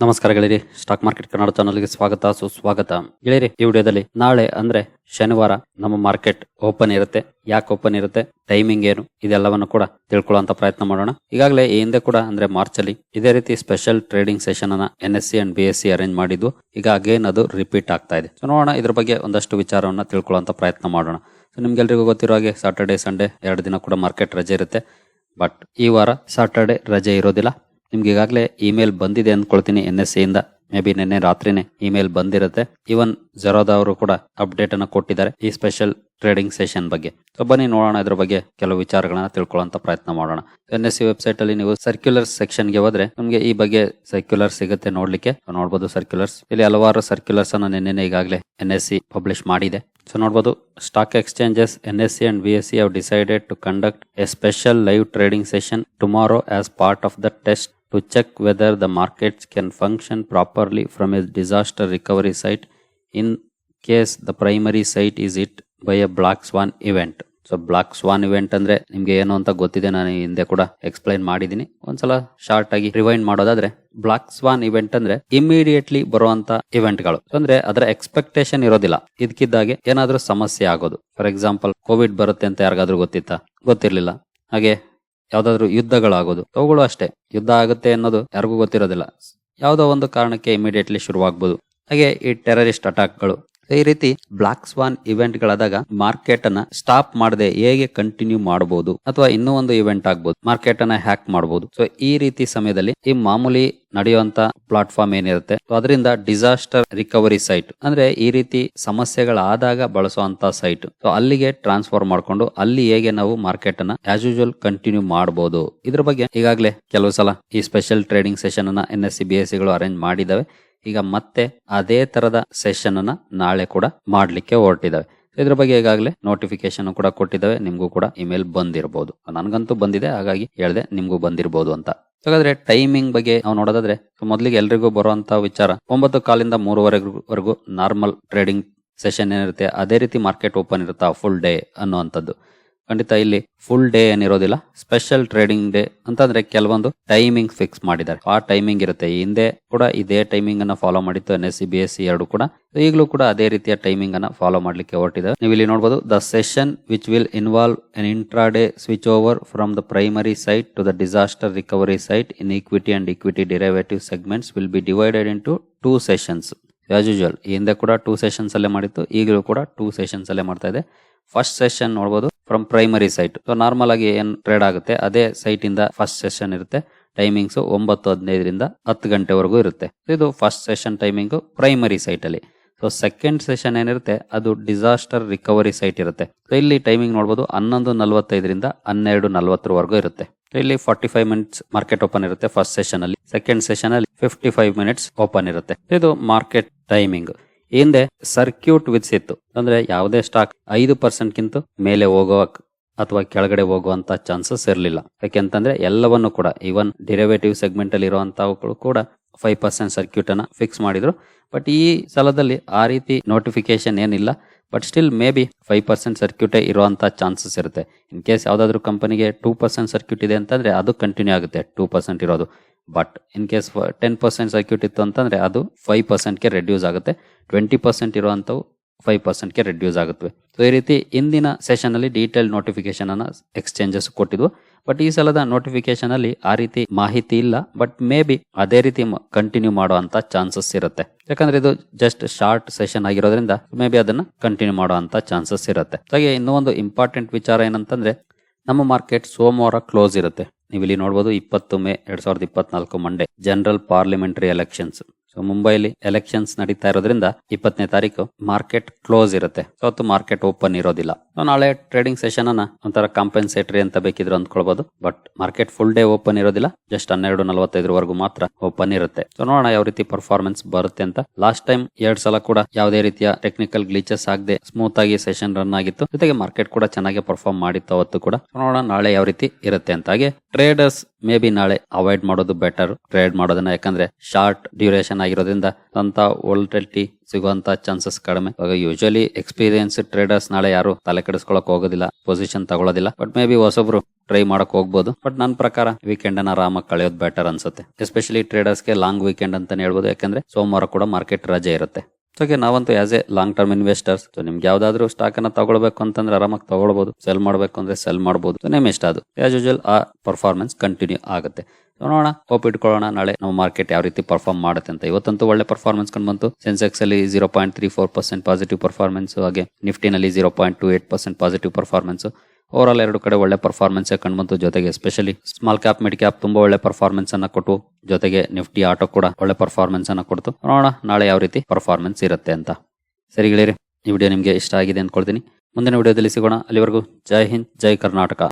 ನಮಸ್ಕಾರ ಗೆಳೆಯರಿ stock market Kannada ಚಾನಲ್ಗೆ ಸ್ವಾಗತ, ಸುಸ್ವಾಗತ. ಗೆಳೆಯರಿ, ಈ ವಿಡಿಯೋದಲ್ಲಿ ನಾಳೆ ಅಂದ್ರೆ ಶನಿವಾರ ನಮ್ಮ ಮಾರ್ಕೆಟ್ ಓಪನ್ ಇರುತ್ತೆ. ಯಾಕೆ ಓಪನ್ ಇರುತ್ತೆ? ಟೈಮಿಂಗ್ ಏನು? ಇದೆಲ್ಲವನ್ನು ಕೂಡ ತಿಳ್ಕೊಳ್ಳುವಂತ ಪ್ರಯತ್ನ ಮಾಡೋಣ. ಈಗಾಗಲೇ ಈ ಹಿಂದೆ ಕೂಡ ಅಂದ್ರೆ ಮಾರ್ಚ್ ಅಲ್ಲಿ ಇದೇ ರೀತಿ ಸ್ಪೆಷಲ್ ಟ್ರೇಡಿಂಗ್ ಸೆಷನ್ ಅನ್ನ N S C and B S C arrange ಮಾಡಿದ್ವು ಈಗ ಅಗೇನ್ ಅದು ರಿಪೀಟ್ ಆಗ್ತಾ ಇದೆ. ಸೊ ನೋಡೋಣ, ಇದ್ರ ಬಗ್ಗೆ ಒಂದಷ್ಟು ವಿಚಾರವನ್ನ ತಿಳ್ಕೊಳ್ಳುವಂತ ಪ್ರಯತ್ನ ಮಾಡೋಣ. ಸೊ ನಿಮ್ಗೆಲ್ರಿಗೂ ಗೊತ್ತಿರೋ ಹಾಗೆ ಸಾಟರ್ಡೆ ಸಂಡೇ ಎರಡು ದಿನ ಕೂಡ ಮಾರ್ಕೆಟ್ ರಜೆ ಇರುತ್ತೆ. ಬಟ್ ಈ ವಾರ ಸಾಟರ್ಡೆ ರಜೆ ಇರೋದಿಲ್ಲ. ನಿಮ್ಗೆ ಈಗಾಗಲೇ ಇಮೇಲ್ ಬಂದಿದೆ ಅಂದ್ಕೊಳ್ತೀನಿ ಎನ್ ಎಸ್ ಇಂದ. ಮೇ ಬಿ ನಿನ್ನೆ ರಾತ್ರಿನೇ ಇಮೇಲ್ ಬಂದಿರುತ್ತೆ. ಇವನ್ ಜೆರೋದವರು ಕೂಡ ಅಪ್ಡೇಟ್ ಅನ್ನ ಕೊಟ್ಟಿದ್ದಾರೆ ಈ ಸ್ಪೆಷಲ್ ಟ್ರೇಡಿಂಗ್ ಸೆಷನ್ ಬಗ್ಗೆ. ಬನ್ನಿ ನೋಡೋಣ ಇದ್ರ ಬಗ್ಗೆ ಕೆಲವು ವಿಚಾರಗಳನ್ನ ತಿಳ್ಕೊಳ್ಳೋಂತ ಪ್ರಯತ್ನ ಮಾಡೋಣ. ಎನ್ ಎಸ್ ಸಿ ವೆಬ್ಸೈಟ್ ಅಲ್ಲಿ ನೀವು ಸರ್ಕ್ಯುಲರ್ ಸೆಕ್ಷನ್ಗೆ ಹೋದ್ರೆ ನಿಮ್ಗೆ ಈ ಬಗ್ಗೆ ಸರ್ಕ್ಯುಲರ್ ಸಿಗುತ್ತೆ ನೋಡ್ಲಿಕ್ಕೆ. ನೋಡಬಹುದು ಸರ್ಕ್ಯುಲರ್ಸ್ ಇಲ್ಲಿ ಹಲವಾರು ಸರ್ಕ್ಯುಲರ್ಸ್ ಅನ್ನ ನಿನ್ನೆ ಈಗಾಗಲೇ ಎನ್ ಎಸ್ ಸಿ ಪಬ್ಲಿಷ್ ಮಾಡಿದೆ. ಸೊ ನೋಡ್ಬೋದು stock exchanges N S C and B S C have decided to conduct a special live trading session tomorrow as part of the test to check whether the markets can function properly from a disaster recovery site in case the primary site is hit by a black swan event. So black swan event ಅಂದ್ರೆ ನಿಮ್ಗೆ ಏನು ಅಂತ ಗೊತ್ತಿದೆ, ನಾನು ಹಿಂದೆ ಕೂಡ explain ಮಾಡಿದೀನಿ ಒಂದ್ಸಲ ಶಾರ್ಟ್ ಆಗಿ ರಿವೈಂಡ್ ಮಾಡೋದಾದ್ರೆ ಬ್ಲಾಕ್ ಸ್ವಾನ್ ಇವೆಂಟ್ ಅಂದ್ರೆ ಇಮಿಡಿಯೇಟ್ಲಿ ಬರುವಂತ ಇವೆಂಟ್ಗಳು ಅಂದ್ರೆ ಅದರ ಎಕ್ಸ್ಪೆಕ್ಟೇಷನ್ ಇರೋದಿಲ್ಲ. ಇದಕ್ಕಿದ್ದಾಗೆ ಏನಾದ್ರೂ ಸಮಸ್ಯೆ ಆಗೋದು. ಫಾರ್ ಎಕ್ಸಾಂಪಲ್ ಕೋವಿಡ್ ಬರುತ್ತೆ ಅಂತ ಯಾರಿಗಾದ್ರೂ ಗೊತ್ತಿತ್ತಾ? ಗೊತ್ತಿರ್ಲಿಲ್ಲ. ಹಾಗೆ ಯಾವ್ದಾದ್ರು ಯುದ್ಧಗಳಾಗೋದು. ಅವುಗಳು ಅಷ್ಟೇ. ಯುದ್ಧ ಆಗುತ್ತೆ ಅನ್ನೋದು ಯಾರಿಗೂ ಗೊತ್ತಿರೋದಿಲ್ಲ. ಯಾವುದೋ ಒಂದು ಕಾರಣಕ್ಕೆ ಇಮಿಡಿಯೇಟ್ಲಿ ಶುರುವಾಗ್ಬೋದು. ಹಾಗೆ ಈ ಟೆರರಿಸ್ಟ್ ಅಟ್ಯಾಕ್ಗಳು ಈ ರೀತಿ ಬ್ಲಾಕ್ ಸ್ವಾನ್ ಇವೆಂಟ್ ಗಳಾದಾಗ ಮಾರ್ಕೆಟ್ ಅನ್ನ ಸ್ಟಾಪ್ ಮಾಡದೆ ಹೇಗೆ ಕಂಟಿನ್ಯೂ ಮಾಡಬಹುದು ಅಥವಾ ಇನ್ನೂ ಒಂದು ಇವೆಂಟ್ ಆಗ್ಬಹುದು ಮಾರ್ಕೆಟ್ ಅನ್ನ ಹ್ಯಾಕ್ ಮಾಡಬಹುದು ಸೊ ಈ ರೀತಿ ಸಮಯದಲ್ಲಿ ಈ ಮಾಮೂಲಿ ನಡೆಯುವಂತ ಪ್ಲಾಟ್ಫಾರ್ಮ್ ಏನಿರುತ್ತೆ ಅದರಿಂದ ಡಿಸಾಸ್ಟರ್ ರಿಕವರಿ ಸೈಟ್ ಅಂದ್ರೆ ಈ ರೀತಿ ಸಮಸ್ಯೆಗಳಾದಾಗ ಬಳಸುವಂತ ಸೈಟ್ ಸೊ ಅಲ್ಲಿಗೆ ಟ್ರಾನ್ಸ್ಫರ್ ಮಾಡ್ಕೊಂಡು ಅಲ್ಲಿ ಹೇಗೆ ನಾವು ಮಾರ್ಕೆಟ್ ಅನ್ನ ಆಸ್ ಯೂಶುವಲ್ ಕಂಟಿನ್ಯೂ ಮಾಡಬಹುದು ಇದ್ರ ಬಗ್ಗೆ ಈಗಾಗಲೇ ಕೆಲವು ಸಲ ಈ ಸ್ಪೆಷಲ್ ಟ್ರೇಡಿಂಗ್ ಸೆಷನ್ ಅನ್ನ N S C B S ಸಿಗಳು arrange ಮಾಡಿದಾವೆ ಈಗ ಮತ್ತೆ ಅದೇ ತರದ ಸೆಷನ್ ಅನ್ನ ನಾಳೆ ಕೂಡ ಮಾಡ್ಲಿಕ್ಕೆ ಹೊರಟಿದ್ದಾವೆ ಇದ್ರ ಬಗ್ಗೆ ಈಗಾಗಲೇ ನೋಟಿಫಿಕೇಶನ್ ಕೂಡ ಕೊಟ್ಟಿದ್ದಾವೆ ನಿಮ್ಗೂ ಕೂಡ ಇಮೇಲ್ ಬಂದಿರಬಹುದು ನನಗಂತೂ ಬಂದಿದೆ, ಹಾಗಾಗಿ ಹೇಳ್ದೆ ನಿಮ್ಗೂ ಬಂದಿರಬಹುದು ಅಂತ. ಹಾಗಾದ್ರೆ ಟೈಮಿಂಗ್ ಬಗ್ಗೆ ನಾವು ನೋಡೋದಾದ್ರೆ ಮೊದಲಿಗೆ ಎಲ್ರಿಗೂ ಬರುವಂತ ವಿಚಾರ, ಒಂಬತ್ತು ಕಾಲಿಂದ ಮೂರುವರೆವರೆಗೂ ನಾರ್ಮಲ್ ಟ್ರೇಡಿಂಗ್ ಸೆಷನ್ ಏನಿರುತ್ತೆ, ಅದೇ ರೀತಿ ಮಾರ್ಕೆಟ್ ಓಪನ್ ಇರುತ್ತಾ ಫುಲ್ ಡೇ ಅನ್ನುವಂಥದ್ದು. ಖಂಡಿತ ಇಲ್ಲಿ ಫುಲ್ ಡೇ ಏನಿರೋದಿಲ್ಲ ಸ್ಪೆಷಲ್ ಟ್ರೇಡಿಂಗ್ ಡೇ ಅಂತಂದ್ರೆ ಕೆಲವೊಂದು ಟೈಮಿಂಗ್ ಫಿಕ್ಸ್ ಮಾಡಿದ್ದಾರೆ. ಆ ಟೈಮಿಂಗ್ ಇರುತ್ತೆ. ಹಿಂದೆ ಕೂಡ ಇದೇ ಟೈಮಿಂಗ್ ಅನ್ನ ಫಾಲೋ ಮಾಡಿತ್ತು N S C B S C ಎರಡು ಕೂಡ. ಈಗಲೂ ಕೂಡ ಅದೇ ರೀತಿಯ ಟೈಮಿಂಗ್ ಅನ್ನ ಫಾಲೋ ಮಾಡ್ಲಿಕ್ಕೆ ಹೊರಟಿದೆ ನೀವು ಇಲ್ಲಿ ನೋಡಬಹುದು the session which will involve an intraday switch over from the primary site to the disaster recovery site in equity and equity derivative segments will be divided into two sessions as usual ಹಿಂದೆ ಕೂಡ two sessions ಅಲ್ಲೇ ಮಾಡಿತ್ತು, ಈಗಲೂ ಕೂಡ two sessions ಅಲ್ಲೇ ಮಾಡ್ತಾ ಇದೆ. First session ನೋಡಬಹುದು from primary site so normal ಆಗಿ ಏನ್ ಟ್ರೇಡ್ ಆಗುತ್ತೆ, ಅದೇ ಸೈಟ್ ಇಂದ ಫಸ್ಟ್ ಸೆಷನ್ ಇರುತ್ತೆ. ಟೈಮಿಂಗ್ಸ್ ಒಂಬತ್ತು ಹದಿನೈದರಿಂದ ಹತ್ತು ಗಂಟೆವರೆಗೂ ಇರುತ್ತೆ. ಇದು first session timing primary site ಅಲ್ಲಿ. ಸೊ ಸೆಕೆಂಡ್ ಸೆಷನ್ ಏನಿರುತ್ತೆ, ಅದು ಡಿಸಾಸ್ಟರ್ ರಿಕವರಿ ಸೈಟ್ ಇರುತ್ತೆ. ಸೊ ಇಲ್ಲಿ ಟೈಮಿಂಗ್ ನೋಡಬಹುದು ಹನ್ನೊಂದು ನಲವತ್ತೈದರಿಂದ ಹನ್ನೆರಡು ನಲವತ್ತರವರೆಗೂ ಇರುತ್ತೆ. ಇಲ್ಲಿ forty five minutes market open ಇರುತ್ತೆ ಫಸ್ಟ್ ಸೆಷನ್ ಅಲ್ಲಿ. ಸೆಕೆಂಡ್ ಸೆಷನ್ ಅಲ್ಲಿ ಫಿಫ್ಟಿ ಫೈವ್ ಮಿನಿಟ್ಸ್ ಓಪನ್ ಇರುತ್ತೆ ಇದು ಮಾರ್ಕೆಟ್ ಟೈಮಿಂಗ್ ಹಿಂದೆ ಸರ್ಕ್ಯೂಟ್ ವಿತ್ಸ್ ಇತ್ತು ಅಂದ್ರೆ ಯಾವುದೇ ಸ್ಟಾಕ್ ಐದು ಪರ್ಸೆಂಟ್ ಕಿಂತ ಮೇಲೆ ಹೋಗುವ ಅಥವಾ ಕೆಳಗಡೆ ಹೋಗುವಂತ ಚಾನ್ಸಸ್ ಇರಲಿಲ್ಲ. ಯಾಕೆಂತಂದ್ರೆ ಎಲ್ಲವನ್ನು ಕೂಡ ಇವನ್ ಡಿರೆವೇಟಿವ್ ಸೆಗ್ಮೆಂಟ್ ಅಲ್ಲಿ ಇರುವಂತವುಗಳು ಕೂಡ ಫೈವ್ ಪರ್ಸೆಂಟ್ ಸರ್ಕ್ಯೂಟ್ ಅನ್ನ ಫಿಕ್ಸ್ ಮಾಡಿದ್ರು. ಬಟ್ ಈ ಸಲದಲ್ಲಿ ಆ ರೀತಿ ನೋಟಿಫಿಕೇಶನ್ ಏನಿಲ್ಲ. But still maybe five percent ಸರ್ಕ್ಯೂಟೇ ಇರುವಂತಹ ಚಾನ್ಸಸ್ ಇರುತ್ತೆ. ಇನ್ ಕೇಸ್ ಯಾವ್ದಾದ್ರು ಕಂಪನಿಗೆ ಟೂ ಪರ್ಸೆಂಟ್ ಸರ್ಕ್ಯೂಟ್ ಇದೆ ಅಂತಂದ್ರೆ ಅದು ಕಂಟಿನ್ಯೂ ಆಗುತ್ತೆ ಟೂ ಪರ್ಸೆಂಟ್ ಇರೋದು. But in case ten percent circuit ಇತ್ತು ಅಂತಂದ್ರೆ ಅದು ಫೈವ್ ಪರ್ಸೆಂಟ್ಗೆ ರೆಡ್ಯೂಸ್ ಆಗುತ್ತೆ. ಟ್ವೆಂಟಿ ಪರ್ಸೆಂಟ್ ಇರುವಂಥವು ಫೈವ್ ಪರ್ಸೆಂಟ್ಗೆ ರೆಡ್ಯೂಸ್ ಆಗುತ್ತವೆ. ಸೊ ಈ ರೀತಿ ಇಂದಿನ ಸೆಷನ್ ಅಲ್ಲಿ ಡೀಟೇಲ್ ನೋಟಿಫಿಕೇಶನ್ ಅನ್ನ ಎಕ್ಸ್ಚೇಂಜಸ್ ಕೊಟ್ಟಿದ್ವು. ಬಟ್ ಈ ಸಲದ ನೋಟಿಫಿಕೇಶನ್ ಅಲ್ಲಿ ಆ ರೀತಿ ಮಾಹಿತಿ ಇಲ್ಲ. ಬಟ್ ಮೇ ಬಿ ಅದೇ ರೀತಿ ಕಂಟಿನ್ಯೂ ಮಾಡುವಂಥ ಚಾನ್ಸಸ್ ಇರುತ್ತೆ. ಯಾಕಂದ್ರೆ ಇದು ಜಸ್ಟ್ ಶಾರ್ಟ್ ಸೆಷನ್ ಆಗಿರೋದ್ರಿಂದ ಮೇ ಬಿ ಅದನ್ನ ಕಂಟಿನ್ಯೂ ಮಾಡುವಂಥ ಚಾನ್ಸಸ್ ಇರುತ್ತೆ. ಹಾಗೆ ಇನ್ನೂ ಒಂದು ಇಂಪಾರ್ಟೆಂಟ್ ವಿಚಾರ ಏನಂತಂದ್ರೆ ನಮ್ಮ ಮಾರ್ಕೆಟ್ ಸೋಮವಾರ ಕ್ಲೋಸ್ ಇರುತ್ತೆ. ನೀವು ಇಲ್ಲಿ ನೋಡಬಹುದು ಇಪ್ಪತ್ತು ಮೇ ಎರಡ್ ಸಾವಿರದ ಇಪ್ಪತ್ನಾಲ್ಕು Monday general parliamentary elections so ಮುಂಬೈಲಿ elections ನಡೀತಾ ಇರೋದ್ರಿಂದ ಇಪ್ಪತ್ತನೇ ತಾರೀಕು ಮಾರ್ಕೆಟ್ ಕ್ಲೋಸ್ ಇರುತ್ತೆ. ಅವತ್ತು ಮಾರ್ಕೆಟ್ ಓಪನ್ ಇರೋದಿಲ್ಲ. ನಾಳೆ ಟ್ರೇಡಿಂಗ್ ಸೆಷನ್ ಅನ್ನ ಒಂಥರ ಕಾಂಪೆನ್ಸೇಟರಿ ಅಂತ ಬೇಕಿದ್ರು ಅಂದ್ಕೊಳ್ಬಹುದು but market full day open ಇರೋದಿಲ್ಲ. ಜಸ್ಟ್ ಹನ್ನೆರಡು ನಲವತ್ತೈದರವರೆಗೂ ಮಾತ್ರ ಓಪನ್ ಇರುತ್ತೆ. ಸೊ ನೋಡೋಣ ಯಾವ ರೀತಿ ಪರ್ಫಾರ್ಮೆನ್ಸ್ ಬರುತ್ತೆ ಅಂತ. ಲಾಸ್ಟ್ ಟೈಮ್ ಎರಡ್ ಸಲ ಕೂಡ ಯಾವುದೇ ರೀತಿಯ ಟೆಕ್ನಿಕಲ್ ಗ್ಲೀಚಸ್ ಆಗದೆ ಸ್ಮೂತ್ ಆಗಿ ಸೆಷನ್ ರನ್ ಆಗಿತ್ತು. ಜೊತೆಗೆ ಮಾರ್ಕೆಟ್ ಕೂಡ ಚೆನ್ನಾಗಿ ಪರ್ಫಾರ್ಮ್ ಮಾಡಿತ್ತು ಅವತ್ತು ಕೂಡ. ನೋಡೋಣ ನಾಳೆ ಯಾವ ರೀತಿ ಇರುತ್ತೆ ಅಂತ. ಹಾಗೆ ಟ್ರೇಡರ್ಸ್ ಮೇ ಬಿ ನಾಳೆ ಅವಾಯ್ಡ್ ಮಾಡೋದು ಬೆಟರ್ ಟ್ರೇಡ್ ಮಾಡೋದನ್ನ ಯಾಕಂದ್ರೆ ಶಾರ್ಟ್ ಡ್ಯೂರೇಷನ್ ಚೆನ್ನಾಗಿರೋದ್ರಿಂದ ಅಂತ ವೋಲ್ಟಿಲಿಟಿ ಸಿಗುವಂತ ಚಾನ್ಸಸ್ ಕಡಿಮೆ. ಇವಾಗ ಯೂಶಲಿ ಎಕ್ಸ್ಪೀರಿಯನ್ಸ್ ಟ್ರೇಡರ್ಸ್ ನಾಳೆ ಯಾರು ತಲೆ ಕೆಡಿಸ್ಕೊಳಕ್ ಹೋಗೋದಿಲ್ಲ ಪೊಸಿಷನ್ ತಗೊಳ್ಳೋದಿಲ್ಲ ಬಟ್ ಮೇ ಬಿ ಹೊಸೊಬ್ರು ಟ್ರೈ ಮಾಡಕ್ ಹೋಗ್ಬೋದು. ಬಟ್ ನನ್ನ ಪ್ರಕಾರ ವೀಕೆಂಡ್ ಅನ್ನ ಆರಾಮಾಗಿ ಕಳೆಯೋದು ಬೆಟರ್ ಅನ್ಸುತ್ತೆ. ಎಸ್ಪೆಷಲಿ ಟ್ರೇಡರ್ಸ್ಗೆ ಲಾಂಗ್ ವೀಕೆಂಡ್ ಅಂತಾನೆ ಹೇಳ್ಬೋದು. ಯಾಕಂದ್ರೆ ಸೋಮವಾರ ಕೂಡ ಮಾರ್ಕೆಟ್ ರಜೆ ಇರುತ್ತೆ. ಸೊ ನಾವಂತೂ as a long term investors so ನಿಮ್ಗೆ ಯಾವ್ದಾದ್ರು ಸ್ಟಾಕ್ ಅನ್ನ ತಗೊಳ್ಬೇಕು ಅಂತಂದ್ರೆ ಆರಾಮಾಗಿ ತಗೊಳ್ಬಹುದು ಸೆಲ್ ಮಾಡಬೇಕು ಅಂದ್ರೆ ಸೆಲ್ ಮಾಡಬಹುದು ನಿಮ್ ಇಷ್ಟ ಅದು. ಆಸ್ ಯೂಶಲ್ ಆ ಪರ್ಫಾರ್ಮೆನ್ಸ್ ಕಂಟಿನ್ಯೂ ಆಗುತ್ತೆ. ನೋಡೋಣ ಹೋಪ್ ಇಟ್ಕೊಳ್ಳೋಣ. ನಾಳೆ ನಮ್ಮ ಮಾರ್ಕೆಟ್ ಯಾವ ರೀತಿ ಪರ್ಫಾರ್ಮ್ ಮಾಡುತ್ತೆ ಅಂತ. ಇವತ್ತಂತೂ ಒಳ್ಳೆ ಪರ್ಫಾರ್ಮೆನ್ಸ್ ಕಂಡು ಬಂತು. ಸೆನ್ಸೆಕ್ಸ್ ಅಲ್ಲಿ zero point three four percent positive performance ಹಾಗೆ ನಿಫ್ಟಿನಲ್ಲಿ zero point two eight percent positive performance over ಎರಡು ಕಡೆ ಒಳ್ಳೆ ಪರ್ಫಾರ್ಮೆನ್ಸ್ ಕಂಡುಬಂತು ಜೊತೆಗೆ especially small cap mid cap ತುಂಬಾ ಒಳ್ಳೆ ಪರ್ಫಾರ್ಮೆನ್ಸ್ ಅನ್ನ ಕೊಟ್ಟು ಜೊತೆಗೆ ನಿಫ್ಟಿ ಆಟೋ ಕೂಡ ಒಳ್ಳೆ ಪರ್ಫಾರ್ಮೆನ್ಸ್ ಅನ್ನ ಕೊಡ್ತು. ನೋಡೋಣ ನಾಳೆ ಯಾವ ರೀತಿ ಪರ್ಫಾರ್ಮೆನ್ಸ್ ಇರುತ್ತೆ ಅಂತ. ಸರಿ ಗೆಳೆಯರಿ, ಈ ವಿಡಿಯೋ ನಿಮಗೆ ಇಷ್ಟ ಆಗಿದೆ ಅಂದ್ಕೊಳ್ತೀನಿ ಮುಂದಿನ ವಿಡಿಯೋದಲ್ಲಿ ಸಿಗೋಣ. ಅಲ್ಲಿವರೆಗೂ ಜೈ ಹಿಂದ್, ಜೈ ಕರ್ನಾಟಕ.